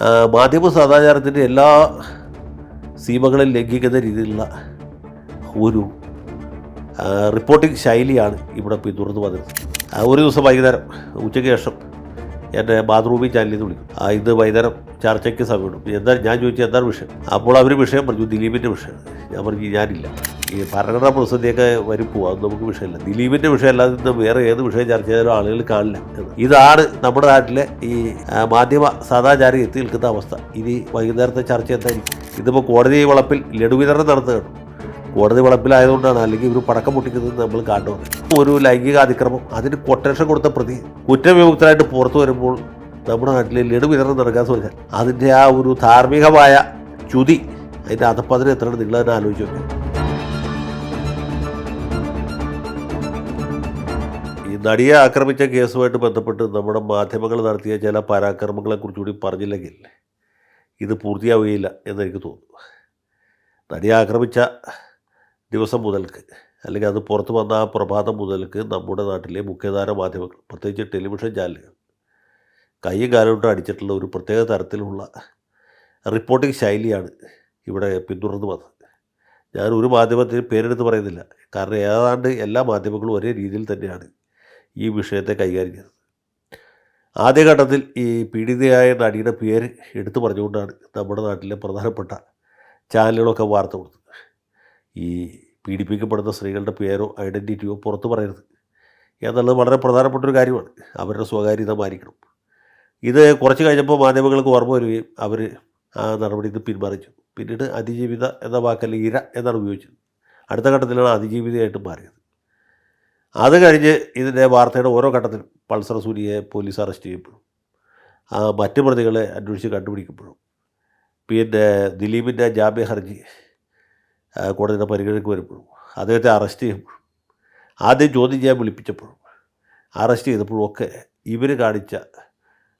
മാധ്യമ സദാചാരത്തിന്റെ എല്ലാ സീമകളും ലംഘിക്കുന്ന രീതിയിലുള്ള ഒരു റിപ്പോർട്ടിംഗ് ശൈലിയാണ് ഇവിടെ പിന്തുടർന്ന് വന്നത്. ഒരു ദിവസം വൈകുന്നേരം ഉച്ചയ്ക്ക് ശേഷം എന്റെ ബാത്റൂമിൽ ചാനലിൽ നിന്ന് വിളിക്കും. ഇത് വൈകുന്നേരം ചർച്ചയ്ക്ക് സമയമുണ്ട്. എന്താ ഞാൻ ചോദിച്ചു എന്താണ് വിഷയം? അപ്പോൾ അവർ വിഷയം പറഞ്ഞു ദിലീപിന്റെ വിഷയം. ഞാൻ പറഞ്ഞു ഞാനില്ല. ഈ ഭരണഘടനാ പ്രതിസന്ധിയൊക്കെ വരും പോവാം അത് നമുക്ക് വിഷയമില്ല. ദിലീപിന്റെ വിഷയം അല്ലാതെ ഇന്ന് വേറെ ഏത് വിഷയം ചർച്ച ചെയ്താലും ആളുകൾ കാണില്ല. ഇതാണ് നമ്മുടെ നാട്ടിലെ ഈ മാധ്യമ സദാചാരം എത്തി നിൽക്കുന്ന അവസ്ഥ. ഇനി വൈകുന്നേരത്തെ ചർച്ച എന്തായിരിക്കും? ഇതിപ്പോൾ കോടതി വളപ്പിൽ ലഡു വിതരണം നടത്തുകയാണ്. കോടതി വളപ്പിലായതുകൊണ്ടാണ് അല്ലെങ്കിൽ ഇവർ പടക്കം പൊട്ടിക്കുന്നത് നമ്മൾ കാണുന്നത് ഒരു ലൈംഗിക അതിക്രമം അതിന് കൊട്ടേഷൻ കൊടുത്ത പ്രതി കുറ്റവിമുക്തരായിട്ട് പുറത്തു വരുമ്പോൾ നമ്മുടെ നാട്ടിൽ ലഡു വിതരണം നടക്കാൻ ശ്രമിച്ചാൽ അതിന്റെ ആ ഒരു ധാർമ്മികമായ ചുതി അതിന്റെ അധപ്പതിന് എത്രയാണ് നിങ്ങൾ തന്നെ ആലോചിച്ച് നോക്കുക ഈ നടിയെ ആക്രമിച്ച കേസുമായിട്ട് ബന്ധപ്പെട്ട് നമ്മുടെ മാധ്യമങ്ങൾ നടത്തിയ ചില പരാക്രമങ്ങളെക്കുറിച്ച് കൂടി പറഞ്ഞില്ലെങ്കിൽ ഇത് പൂർത്തിയാവുകയില്ല എന്നെനിക്ക് തോന്നുന്നു. നടിയെ ആക്രമിച്ച ദിവസം മുതൽക്ക് അല്ലെങ്കിൽ അത് പുറത്തു വന്ന ആ പ്രഭാതം മുതൽക്ക് നമ്മുടെ നാട്ടിലെ മുഖ്യധാര മാധ്യമങ്ങൾ പ്രത്യേകിച്ച് ടെലിവിഷൻ ചാനലുകൾ കൈയും കാലോട്ടും അടിച്ചിട്ടുള്ള ഒരു പ്രത്യേക തരത്തിലുള്ള റിപ്പോർട്ടിംഗ് ശൈലിയാണ് ഇവിടെ പിന്തുടർന്ന് വന്നത്. ഞാൻ ഒരു മാധ്യമത്തിന് പേരെടുത്ത് പറയുന്നില്ല. കാരണം ഏതാണ്ട് എല്ലാ മാധ്യമങ്ങളും ഒരേ രീതിയിൽ തന്നെയാണ് ഈ വിഷയത്തെ കൈകാര്യം ചെയ്തത് ആദ്യഘട്ടത്തിൽ ഈ പീഡിതയായ നടിയുടെ പേര് എടുത്തു പറഞ്ഞുകൊണ്ടാണ് നമ്മുടെ നാട്ടിലെ പ്രധാനപ്പെട്ട ചാനലുകളൊക്കെ വാർത്ത കൊടുത്തത്. ഈ പീഡിപ്പിക്കപ്പെടുന്ന സ്ത്രീകളുടെ പേരോ ഐഡന്റിറ്റിയോ പുറത്ത് പറയരുത്. എന്നുള്ളത് വളരെ പ്രധാനപ്പെട്ട ഒരു കാര്യമാണ്. അവരുടെ സ്വകാര്യത മാനിക്കണം. ഇത് കുറച്ച് കഴിഞ്ഞപ്പോൾ മാധ്യമങ്ങൾക്ക് ഓർമ്മ വരികയും അവർ ആ നടപടിയിൽ നിന്ന് പിന്മാറിച്ചു പിന്നീട് അതിജീവിത എന്ന വാക്കല്ല ഇര എന്നാണ് ഉപയോഗിച്ചത്. അടുത്ത ഘട്ടത്തിലാണ് അതിജീവിതയായിട്ട് മാറിയത്. അത് കഴിഞ്ഞ് ഇതിന്റെ വാർത്തയുടെ ഓരോ ഘട്ടത്തിലും പൾസർ സൂര്യയെ പോലീസ് അറസ്റ്റ് ചെയ്യുമ്പോഴും മറ്റു പ്രതികളെ അന്വേഷിച്ച് കണ്ടുപിടിക്കുമ്പോഴും പിന്നെ ദിലീപിന്റെ ജാമ്യ ഹർജി കോടതിയുടെ പരിഗണനയ്ക്ക് വരുമ്പോഴും അദ്ദേഹത്തെ അറസ്റ്റ് ചെയ്യുമ്പോഴും ആദ്യം ചോദ്യം ചെയ്യാൻ വിളിപ്പിച്ചപ്പോഴും അറസ്റ്റ് ചെയ്തപ്പോഴും ഒക്കെ ഇവർ കാണിച്ച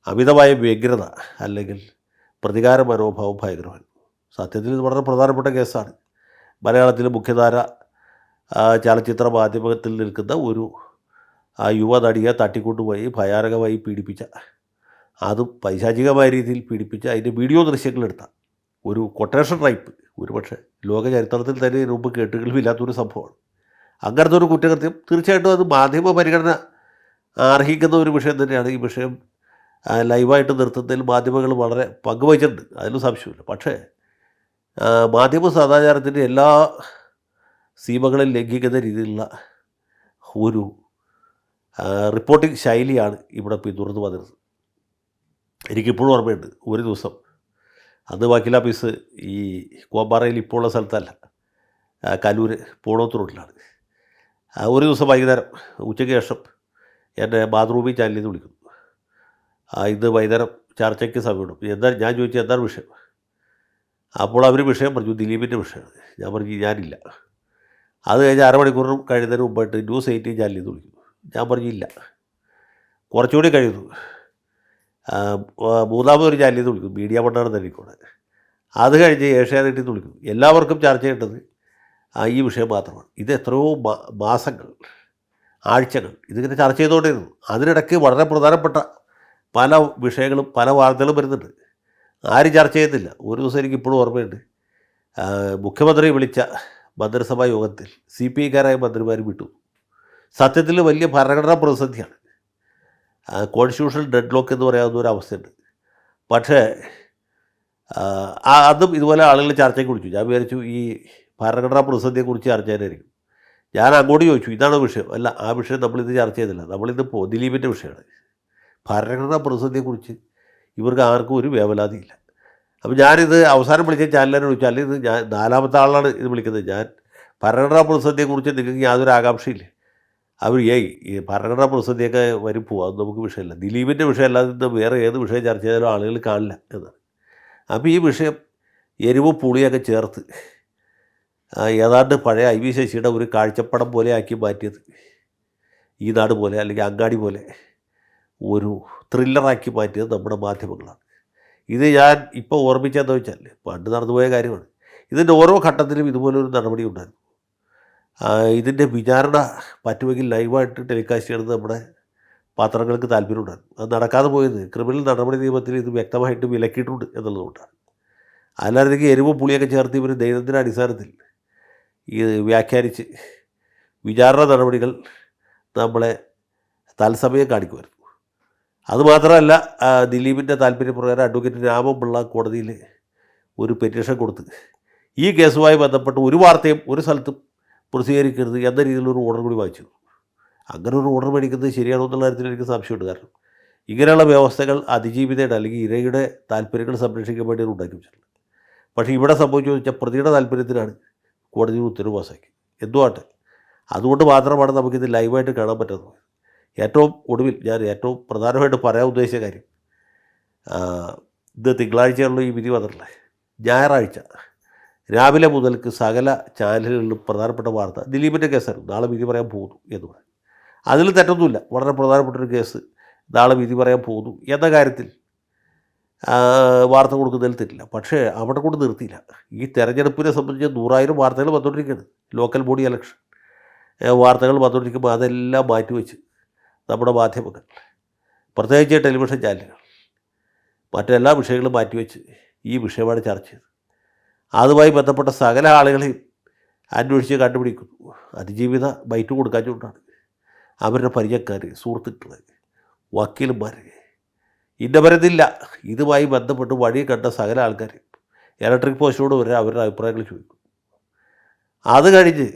അമിതമായ വ്യഗ്രത അല്ലെങ്കിൽ പ്രതികാര മനോഭാവം ഭയങ്കരമായിരുന്നു സത്യത്തിൽ ഇത് വളരെ പ്രധാനപ്പെട്ട കേസാണ്. മലയാളത്തിലെ മുഖ്യധാര ചലച്ചിത്ര മാധ്യമത്തിൽ നിൽക്കുന്ന ഒരു ആ യുവനടിയെ തട്ടിക്കൊണ്ടുപോയി ഭയാനകമായി പീഡിപ്പിച്ച അതും പൈശാചികമായ രീതിയിൽ പീഡിപ്പിച്ച അതിന്റെ വീഡിയോ ദൃശ്യങ്ങളെടുത്ത ഒരു കൊട്ടേഷൻ റൈപ്പ് ഒരുപക്ഷെ ലോക ചരിത്രത്തിൽ തന്നെ മുമ്പ് കേട്ടുകളില്ലാത്തൊരു സംഭവമാണ്. അങ്ങനത്തെ ഒരു കുറ്റകൃത്യം തീർച്ചയായിട്ടും അത് മാധ്യമ പരിഗണന അർഹിക്കുന്ന ഒരു വിഷയം തന്നെയാണ്. ഈ വിഷയം ലൈവായിട്ട് നിർത്തുന്നതിൽ മാധ്യമങ്ങൾ വളരെ പങ്കുവച്ചിട്ടുണ്ട് അതിലും സംശയമില്ല. പക്ഷേ മാധ്യമ സദാചാരത്തിന്റെ എല്ലാ സീമകളും ലംഘിക്കുന്ന രീതിയിലുള്ള ഒരു റിപ്പോർട്ടിംഗ് ശൈലിയാണ് ഇവിടെ പിന്തുടർന്ന് വന്നത് എനിക്കിപ്പോഴും ഓർമ്മയുണ്ട്. ഒരു ദിവസം അന്ന് വക്കീലാഫീസ് ഈ കോമ്പാറയിൽ ഇപ്പോൾ ഉള്ള സ്ഥലത്തല്ല കലൂർ പോളോത്ത് റോഡിലാണ് ഒരു ദിവസം വൈകുന്നേരം ഉച്ചയ്ക്ക് ശേഷം എന്റെ ബാത്റൂമിൽ ചാനലിൽ നിന്ന് വിളിക്കുന്നു. ഇത് വൈകുന്നേരം ചർച്ചയ്ക്ക് സമയമിടും എന്താ ഞാൻ ചോദിച്ചു എന്താണ് വിഷയം? അപ്പോൾ അവർ വിഷയം പറഞ്ഞു ദിലീപിന്റെ വിഷയമാണ്. ഞാൻ പറഞ്ഞു ഞാനില്ല. അത് കഴിഞ്ഞ് അരമണിക്കൂറിനും കഴിയുന്നതിന് മുമ്പായിട്ട് ന്യൂസ് എയ്റ്റീൻ ചാനലിൽ നിന്ന് വിളിക്കുന്നു. ഞാൻ പറഞ്ഞില്ല കുറച്ചുകൂടി കഴിയുന്നു. ആ, ഒരു ചാനലിൽ നിന്ന് വിളിക്കും മീഡിയ പണ്ടാണ് തന്നിക്കൂടെ അത് കഴിഞ്ഞ് ഏഷ്യാനെറ്റിൽ നിന്ന് വിളിക്കും എല്ലാവർക്കും ചർച്ച ചെയ്യേണ്ടത് ഈ വിഷയം മാത്രമാണ്. ഇത് എത്രയോ മാസങ്ങൾ ആഴ്ചകൾ ഇതിങ്ങനെ ചർച്ച ചെയ്തുകൊണ്ടിരുന്നു അതിനിടയ്ക്ക് വളരെ പ്രധാനപ്പെട്ട പല വിഷയങ്ങളും പല വാർത്തകളും വരുന്നുണ്ട്. ആരും ചർച്ച ചെയ്യുന്നില്ല ഒരു ദിവസം എനിക്ക് ഇപ്പോഴും ഓർമ്മയുണ്ട്. മുഖ്യമന്ത്രി വിളിച്ച മന്ത്രിസഭാ യോഗത്തിൽ സി പി ഐക്കാരായ മന്ത്രിമാർ വിട്ടു. സത്യത്തിൽ വലിയ ഭരണഘടനാ പ്രതിസന്ധിയാണ്. കോൺസ്റ്റിറ്റ്യൂഷണൽ ഡെഡ് ലോക്ക് എന്ന് പറയാവുന്ന ഒരു അവസ്ഥയുണ്ട്. പക്ഷേ അതും ഇതുപോലെ ആളുകൾ ചർച്ചയ്ക്ക് വിളിച്ചു. ഞാൻ വിചാരിച്ചു ഈ ഭരണഘടനാ പ്രതിസന്ധിയെക്കുറിച്ച് ചർച്ച ചെയ്യാനായിരിക്കും ഞാൻ അങ്ങോട്ട് ചോദിച്ചു ഇതാണ് വിഷയം? അല്ല ആ വിഷയം നമ്മളിത് ചർച്ച ചെയ്തില്ല നമ്മളിത് ദിലീപിന്റെ വിഷയമാണ്. ഭരണഘടനാ പ്രതിസന്ധിയെക്കുറിച്ച് ഇവർക്ക് ആർക്കും ഒരു വേവലാതിയില്ല. അപ്പോൾ ഞാനിത് അവസാനം വിളിച്ച ചാനലിനെ വിളിച്ചു അല്ലെങ്കിൽ ഇത് ഞാൻ നാലാമത്തെ ആളാണ് ഇത് വിളിക്കുന്നത്. ഞാൻ ഭരണഘടനാ പ്രതിസന്ധിയെക്കുറിച്ച് നിങ്ങൾക്ക് യാതൊരു ആകാംക്ഷയില്ലേ. അവർ ഏയ് ഈ ഭരണഘടനാ പ്രതിസന്ധിയൊക്കെ വരും പോവാം അത് നമുക്ക് വിഷയമില്ല. ദിലീപിന്റെ വിഷയം അല്ലാതെ ഇന്ന് വേറെ ഏത് വിഷയം ചർച്ച ചെയ്താലും ആളുകൾ കാണില്ല എന്നാണ് അപ്പോൾ ഈ വിഷയം എരിവ് പുളിയൊക്കെ ചേർത്ത് ഏതാണ്ട് പഴയ ഐ വി ശശിയുടെ ഒരു കാഴ്ചപ്പടം പോലെ ആക്കി മാറ്റിയത്. ഈ നാട് പോലെ അല്ലെങ്കിൽ അങ്ങാടി പോലെ ഒരു ത്രില്ലറാക്കി മാറ്റിയത് നമ്മുടെ മാധ്യമങ്ങളാണ്. ഇത് ഞാൻ ഇപ്പോൾ ഓർമ്മിച്ചതെന്ന് വെച്ചാൽ പണ്ട് നടന്നുപോയ കാര്യമാണ്. ഇതിന്റെ ഓരോ ഘട്ടത്തിലും ഇതുപോലൊരു നടപടി ഉണ്ടായിരുന്നു. ഇതിന്റെ വിചാരണ പറ്റുമെങ്കിൽ ലൈവായിട്ട് ടെലികാസ്റ്റ് ചെയ്യണത് നമ്മുടെ പാത്രങ്ങൾക്ക് താല്പര്യമുണ്ടായിരുന്നു അത് നടക്കാതെ പോയത്. ക്രിമിനൽ നടപടി നിയമത്തിൽ ഇത് വ്യക്തമായിട്ട് വിലക്കിയിട്ടുണ്ട് എന്നുള്ളതുകൊണ്ടാണ് അല്ലാതെങ്കിൽ എരിവും പുളിയൊക്കെ ചേർത്ത് ഇവർ ദൈനംദിന അടിസ്ഥാനത്തിൽ ഈ വ്യാഖ്യാനിച്ച് വിചാരണ നടപടികൾ നമ്മളെ തത്സമയം കാണിക്കുമായിരുന്നു. അതുമാത്രമല്ല ദിലീപിന്റെ താല്പര്യപ്രകാരം അഡ്വക്കേറ്റ് രാമപിള്ള കോടതിയിൽ ഒരു പെറ്റീഷൻ കൊടുത്ത് ഈ കേസുമായി ബന്ധപ്പെട്ട് ഒരു വാർത്തയും ഒരു സ്ഥലത്തും പ്രസിദ്ധീകരിക്കരുത് എന്ന രീതിയിലൊരു ഓർഡർ കൂടി വായിച്ചു. അങ്ങനെ ഒരു ഓർഡർ മേടിക്കുന്നത് ശരിയാണോ എന്നുള്ള കാര്യത്തിൽ എനിക്ക് സംശയമുണ്ട്. കാരണം ഇങ്ങനെയുള്ള വ്യവസ്ഥകൾ അതിജീവിതയുടെ അല്ലെങ്കിൽ ഇരയുടെ താല്പര്യങ്ങൾ സംരക്ഷിക്കാൻ വേണ്ടി ഉണ്ടാക്കി പക്ഷേ ഇവിടെ സംഭവിച്ചു വെച്ചാൽ പ്രതിയുടെ താല്പര്യത്തിനാണ് കോടതി ഉത്തരവ് പാസ്സാക്കി എന്തുമാട്ടെ അതുകൊണ്ട് മാത്രമാണ് നമുക്കിത് ലൈവായിട്ട് കാണാൻ പറ്റുന്നത്. ഏറ്റവും ഒടുവിൽ ഞാൻ ഏറ്റവും പ്രധാനമായിട്ട് പറയാൻ ഉദ്ദേശിച്ച കാര്യം ഇത് തിങ്കളാഴ്ചയുള്ള ഈ വിധി വന്നിട്ടുള്ളത്. ഞായറാഴ്ച. രാവിലെ മുതൽക്ക് സകല ചാനലുകളിലും പ്രധാനപ്പെട്ട വാർത്ത ദിലീപിന്റെ കേസായിരുന്നു. നാളെ വിധി പറയാൻ പോകുന്നു എന്ന് പറയും അതിൽ തെറ്റൊന്നുമില്ല. വളരെ പ്രധാനപ്പെട്ട ഒരു കേസ് നാളെ വിധി പറയാൻ പോകുന്നു എന്ന കാര്യത്തിൽ വാർത്ത കൊടുക്കുന്നതിൽ തെറ്റില്ല. പക്ഷേ അവിടെ കൊണ്ട് നിർത്തിയില്ല. ഈ തെരഞ്ഞെടുപ്പിനെ സംബന്ധിച്ച് നൂറായിരം വാർത്തകൾ വന്നുകൊണ്ടിരിക്കുകയാണ് ലോക്കൽ ബോഡി ഇലക്ഷൻ. വാർത്തകൾ വന്നുകൊണ്ടിരിക്കുമ്പോൾ അതെല്ലാം മാറ്റിവെച്ച് നമ്മുടെ മാധ്യമങ്ങൾ പ്രത്യേകിച്ച് ടെലിവിഷൻ ചാനലുകൾ മറ്റെല്ലാ വിഷയങ്ങളും മാറ്റിവെച്ച് ഈ വിഷയമാണ് ചർച്ച ചെയ്തത്. അതുമായി ബന്ധപ്പെട്ട സകല ആളുകളെയും അന്വേഷിച്ച് കണ്ടുപിടിക്കുന്നു അതിജീവിത ബൈറ്റ് കൊടുക്കാച്ചുകൊണ്ടാണ് അവരുടെ പരിചയക്കാർ സുഹൃത്തുക്കൾ വക്കീലന്മാർ ഇന്നവരതില്ല ഇതുമായി ബന്ധപ്പെട്ട് വഴി കണ്ട സകല ആൾക്കാർ ഇലക്ട്രിക് പോസ്റ്റിനോട് വരെ അവരുടെ അഭിപ്രായങ്ങൾ ചോദിക്കും. അത് കഴിഞ്ഞ്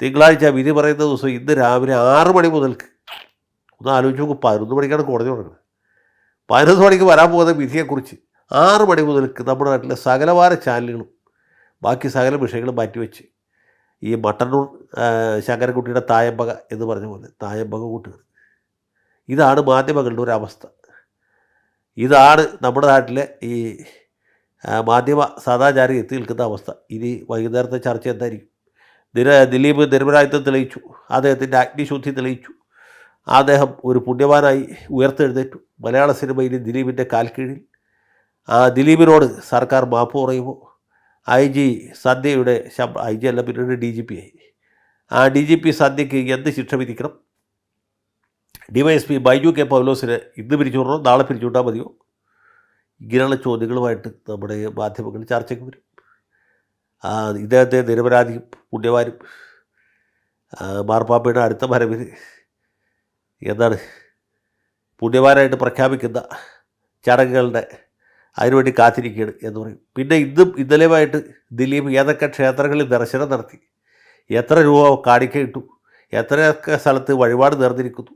തിങ്കളാഴ്ച വിധി പറയുന്ന ദിവസം ഇന്ന് രാവിലെ ആറ് മണി മുതൽക്ക് ഒന്ന് ആലോചിച്ച് നോക്കും പതിനൊന്ന് മണിക്കാണ് കോടതി തുടങ്ങുന്നത്. പതിനൊന്ന് മണിക്ക് വരാൻ പോകുന്ന വിധിയെക്കുറിച്ച് ആറ് മണി മുതൽക്ക് നമ്മുടെ നാട്ടിലെ സകലവാര ചാനലുകളും ബാക്കി സകല വിഷയങ്ങളും മാറ്റിവെച്ച് ഈ മട്ടന്നൂർ ശങ്കരൻകുട്ടിയുടെ തായമ്പക എന്ന് പറഞ്ഞ പോലെ തായമ്പക കൂട്ടുകൾ. ഇതാണ് മാധ്യമങ്ങളുടെ ഒരു അവസ്ഥ. ഇതാണ് നമ്മുടെ നാട്ടിലെ ഈ മാധ്യമ സദാചാരി എത്തി നിൽക്കുന്ന അവസ്ഥ. ഇനി വൈകുന്നേരത്തെ ചർച്ച എന്തായിരിക്കും? ദിന ദിലീപ് നിരപരാധിത്വം തെളിയിച്ചു അദ്ദേഹത്തിന്റെ അഗ്നിശുദ്ധി തെളിയിച്ചു അദ്ദേഹം ഒരു പുണ്യവാനായി ഉയർത്തെഴുന്നേറ്റു. മലയാള സിനിമയിൽ ദിലീപിന്റെ കാൽക്കീഴിൽ. ദിലീപിനോട് സർക്കാർ മാപ്പ് പറയുമോ ഐ ജി സദ്യയുടെ ശബ് ഐ ജി അല്ല പിന്നീട് ഡി ജി പി ആയി. ആ ഡി ജി പി സദ്യക്ക് എന്ത് ശിക്ഷ വിധിക്കണം? ഡിവൈഎസ്പി ബൈജു കെ പൗലോസിനെ ഇന്ന് പിരിച്ചുവിടണോ നാളെ പിരിച്ചുവിട്ടാൽ മതിയോ? ഇങ്ങനെയുള്ള ചോദ്യങ്ങളുമായിട്ട് നമ്മുടെ മാധ്യമങ്ങൾ ചർച്ചയ്ക്ക് വരും. ഇദ്ദേഹത്തെ നിരപരാധി പുണ്യവാരും മാർപ്പാപ്പയുടെ അടുത്ത വരവിന് എന്താണ് പുണ്യവാനായിട്ട് പ്രഖ്യാപിക്കുന്ന ചടങ്ങുകളുടെ അതിനുവേണ്ടി കാത്തിരിക്കുകയാണ് എന്ന് പറയും. പിന്നെ ഇന്നും ഇന്നലെയുമായിട്ട് ദിലീപ് ഏതൊക്കെ ക്ഷേത്രങ്ങളിൽ ദർശനം നടത്തി? എത്ര രൂപ കാണിക്ക ഇട്ടു? എത്രയൊക്കെ സ്ഥലത്ത് വഴിപാട് നേർന്നിരിക്കുന്നു?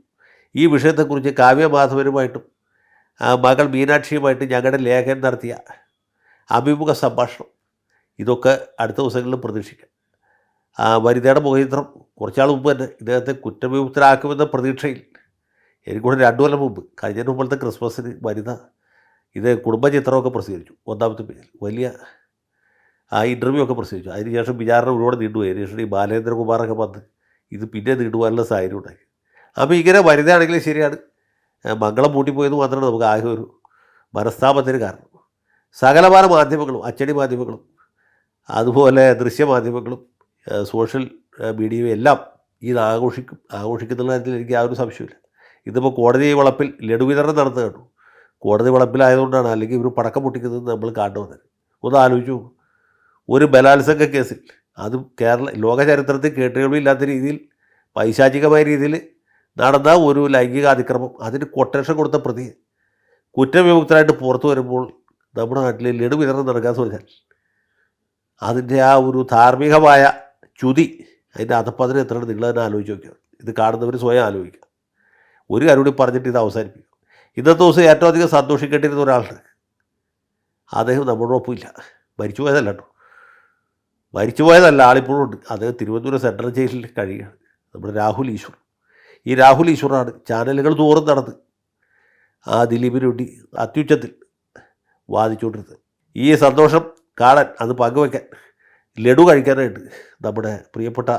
ഈ വിഷയത്തെക്കുറിച്ച് കാവ്യമാധവനുമായിട്ടും മകൾ മീനാക്ഷിയുമായിട്ട് ഞങ്ങളുടെ ലേഖനം നടത്തിയ അഭിമുഖ സംഭാഷണം ഇതൊക്കെ അടുത്ത ദിവസങ്ങളിലും പ്രതീക്ഷിക്കാം. വനിതയുടെ മുഖചിത്രം കുറച്ചാൾ മുമ്പ് തന്നെ ഇദ്ദേഹത്തെ കുറ്റവിമുക്തരാക്കുമെന്ന പ്രതീക്ഷയിൽ എനിക്കൂടെ രണ്ടു കൊല്ലം മുമ്പ് കഴിഞ്ഞ മുമ്പത്തെ ക്രിസ്മസിന് വനിത ഇത് കുടുംബചിത്രമൊക്കെ പ്രസിദ്ധീകരിച്ചു. ഒന്നാമത്തെ പേജിൽ വലിയ ആ ഇന്റർവ്യൂ ഒക്കെ പ്രസിദ്ധീകരിച്ചു അതിനുശേഷം വിചാരണ ഒരുപാട് നീണ്ടുപോയി. അതിനുശേഷം ഈ ബാലേന്ദ്രകുമാറൊക്കെ വന്ന് ഇത് പിന്നെ നീണ്ടുപോകാനുള്ള സാഹചര്യം ഉണ്ടായി അപ്പോൾ ഇങ്ങനെ വരുന്നതാണെങ്കിൽ ശരിയാണ്. മംഗളം പൂട്ടിപ്പോയെന്ന് മാത്രമാണ് നമുക്ക് ആകെ ഒരു മനസ്താപത്തിന് കാരണം. സകലമാന മാധ്യമങ്ങളും അച്ചടി മാധ്യമങ്ങളും അതുപോലെ ദൃശ്യമാധ്യമങ്ങളും സോഷ്യൽ മീഡിയയും എല്ലാം ഇത് ആഘോഷിക്കും ആഘോഷിക്കുന്ന കാര്യത്തിൽ എനിക്ക് ആ ഒരു സംശയമില്ല ഇതിപ്പോൾ കോടതി വളപ്പിൽ ലഡു വിതരണം നടന്നു കേട്ടു കോടതി വളപ്പിലായതുകൊണ്ടാണ് അല്ലെങ്കിൽ ഇവർ പടക്കം പൊട്ടിക്കുന്നത് നമ്മൾ കാണുന്നു വന്നത്. ഒന്ന് ആലോചിച്ചു. ഒരു ബലാത്സംഗ കേസിൽ അത് കേരള ലോക ചരിത്രത്തിൽ കേട്ടുകേൾവിയില്ലാത്ത രീതിയിൽ പൈശാചികമായ രീതിയിൽ നടന്ന ഒരു ലൈംഗിക അതിക്രമം അതിന് കൊട്ടേഷൻ കൊടുത്ത പ്രതി കുറ്റവിമുക്തരായിട്ട് പുറത്തു വരുമ്പോൾ നമ്മുടെ നാട്ടിൽ ലഡു വിതരണം നടക്കാൻ പറഞ്ഞാൽ അതിന്റെ ആ ഒരു ധാർമ്മികമായ ചുതി അതിന്റെ അധപ്പതിന് എത്ര നിങ്ങൾ തന്നെ ആലോചിച്ച് നോക്കുക ഇത് കാണുന്നവർ സ്വയം ആലോചിക്കുക. ഒരു കാര്യം കൂടി പറഞ്ഞിട്ട് ഇത് അവസാനിപ്പിക്കും ഇന്നത്തെ ദിവസം ഏറ്റവും അധികം സന്തോഷിക്കേണ്ടിരുന്ന ഒരാളുണ്ട്. അദ്ദേഹം നമ്മളോടൊപ്പമില്ല മരിച്ചു പോയതല്ല കേട്ടോ. മരിച്ചു പോയതല്ല ആളിപ്പോഴും ഉണ്ട്. അദ്ദേഹം തിരുവനന്തപുരം സെൻട്രൽ ജയിലിൽ കഴിയുകയാണ്. നമ്മുടെ രാഹുൽ ഈശ്വർ. ഈ രാഹുൽ ഈശ്വറാണ് ചാനലുകൾ തോറും നടന്ന് ആ ദിലീപിന് വേണ്ടി അത്യുച്ചത്തിൽ വാദിച്ചുകൊണ്ടിരുന്നത്. ഈ സന്തോഷം കാണാൻ അത് പങ്കുവയ്ക്കാൻ ലഡു കഴിക്കാനായിട്ട് നമ്മുടെ പ്രിയപ്പെട്ട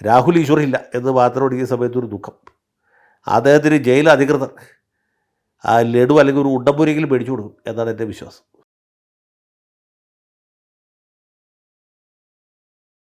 രാഹുൽ ഈശ്വർ ഇല്ല എന്ന് മാത്രമാണ് ഈ സമയത്തൊരു ദുഃഖം. അദ്ദേഹത്തിന് ജയിൽ അധികൃതർ ആ ലഡു അല്ലെങ്കിൽ ഒരു ഉണ്ടമ്പുരെങ്കിലും മേടിച്ചു കൊടുക്കും എന്നാണ് എന്റെ വിശ്വാസം.